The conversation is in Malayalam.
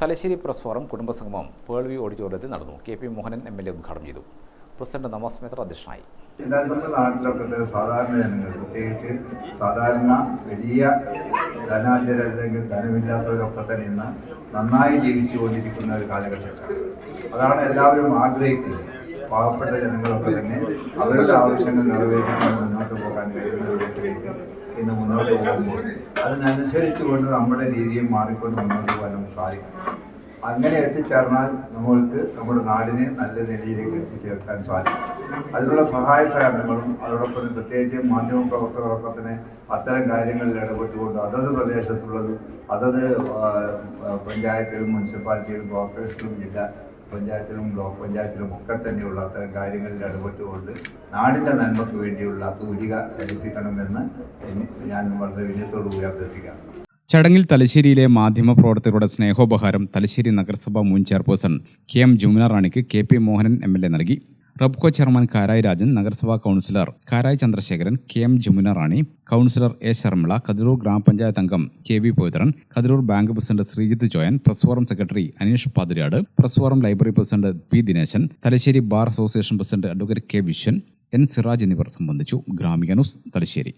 തലശ്ശേരി പ്രസ് ഫോറം കുടുംബസംഗമം പേൾവി ഓഡിറ്റോറിയത്തിൽ നടന്നു. K P Mohanan M L A ഉദ്ഘാടനം ചെയ്തു. പ്രസിഡന്റ് നവാസ് മേത്ര അധ്യക്ഷനായി. എന്നാൽ നമ്മുടെ നാട്ടിലൊക്കെ സാധാരണ ജനങ്ങൾ പ്രത്യേകിച്ച് സാധാരണ വലിയ ധനാഢ്യർ അല്ലെങ്കിൽ ധനമില്ലാത്തവരൊക്കെ തന്നെ ഇന്ന് നന്നായി ജീവിച്ചുകൊണ്ടിരിക്കുന്ന ഒരു കാലഘട്ടത്തിലാണ്. അതാണ് എല്ലാവരും ആഗ്രഹിക്കുന്നത്. പാവപ്പെട്ട ജനങ്ങളൊക്കെ തന്നെ അവരുടെ ആവശ്യങ്ങൾ നിറവേറ്റാൻ മുന്നോട്ട് പോകാൻ കഴിയുന്ന വിധത്തിലേക്ക് ഇന്ന് മുന്നോട്ട് പോകുമ്പോൾ അതിനനുസരിച്ച് കൊണ്ട് നമ്മുടെ രീതിയും മാറിക്കൊണ്ട് മുന്നോട്ട് പോകാൻ നമുക്ക് സാധിക്കും. അങ്ങനെ എത്തിച്ചേർന്നാൽ നമ്മൾക്ക് നമ്മുടെ നാടിനെ നല്ല നിലയിലേക്ക് എത്തിച്ചേർക്കാൻ സാധിക്കും. അതിനുള്ള സഹായ സഹകരണങ്ങളും അതോടൊപ്പം പ്രത്യേകിച്ച് മാധ്യമ പ്രവർത്തകരൊക്കെ തന്നെ അത്തരം കാര്യങ്ങളിൽ ഇടപെട്ടുകൊണ്ട് അതത് പ്രദേശത്തുള്ളത് അതത് പഞ്ചായത്തിലും മുനിസിപ്പാലിറ്റിയിലും കോർപ്പറേഷനിലും ജില്ലാ പഞ്ചായത്തിലും ബ്ലോക്ക് പഞ്ചായത്തിലും ഒക്കെ തന്നെയുള്ള അത്തരം കാര്യങ്ങളിൽ ഇടപെട്ടുകൊണ്ട് നാടിന്റെ നന്മയ്ക്ക് വേണ്ടിയുള്ള തൂലിക ചലിപ്പിക്കണമെന്ന് ഞാൻ വളരെ വിനയത്തോടു കൂടി അഭ്യർത്ഥിക്കാം ചടങ്ങിൽ തലശ്ശേരിയിലെ മാധ്യമപ്രവർത്തകരുടെ സ്നേഹോപഹാരം തലശ്ശേരി നഗരസഭ മുൻ ചെയർപേഴ്സൺ കെ എം ജുമുന റാണിക്ക് K P Mohanan M L A നൽകി. റബ്കോ ചെയർമാൻ കാരായി രാജൻ നഗരസഭാ councillor Karayi Chandrasekharan K M Jamuna Rani councillor A Sharmila Kathirur ഗ്രാമപഞ്ചായത്ത് അംഗം K V Pavithran Kathirur bank president Sreejith Joyan press forum secretary Aneesh Pathirad press forum library president P Dineshan Thalassery bar association president advocate K Vishwan N Siraj എന്നിവർ സംബന്ധിച്ചു. ഗ്രാമിക ന്യൂസ് തലശ്ശേരി.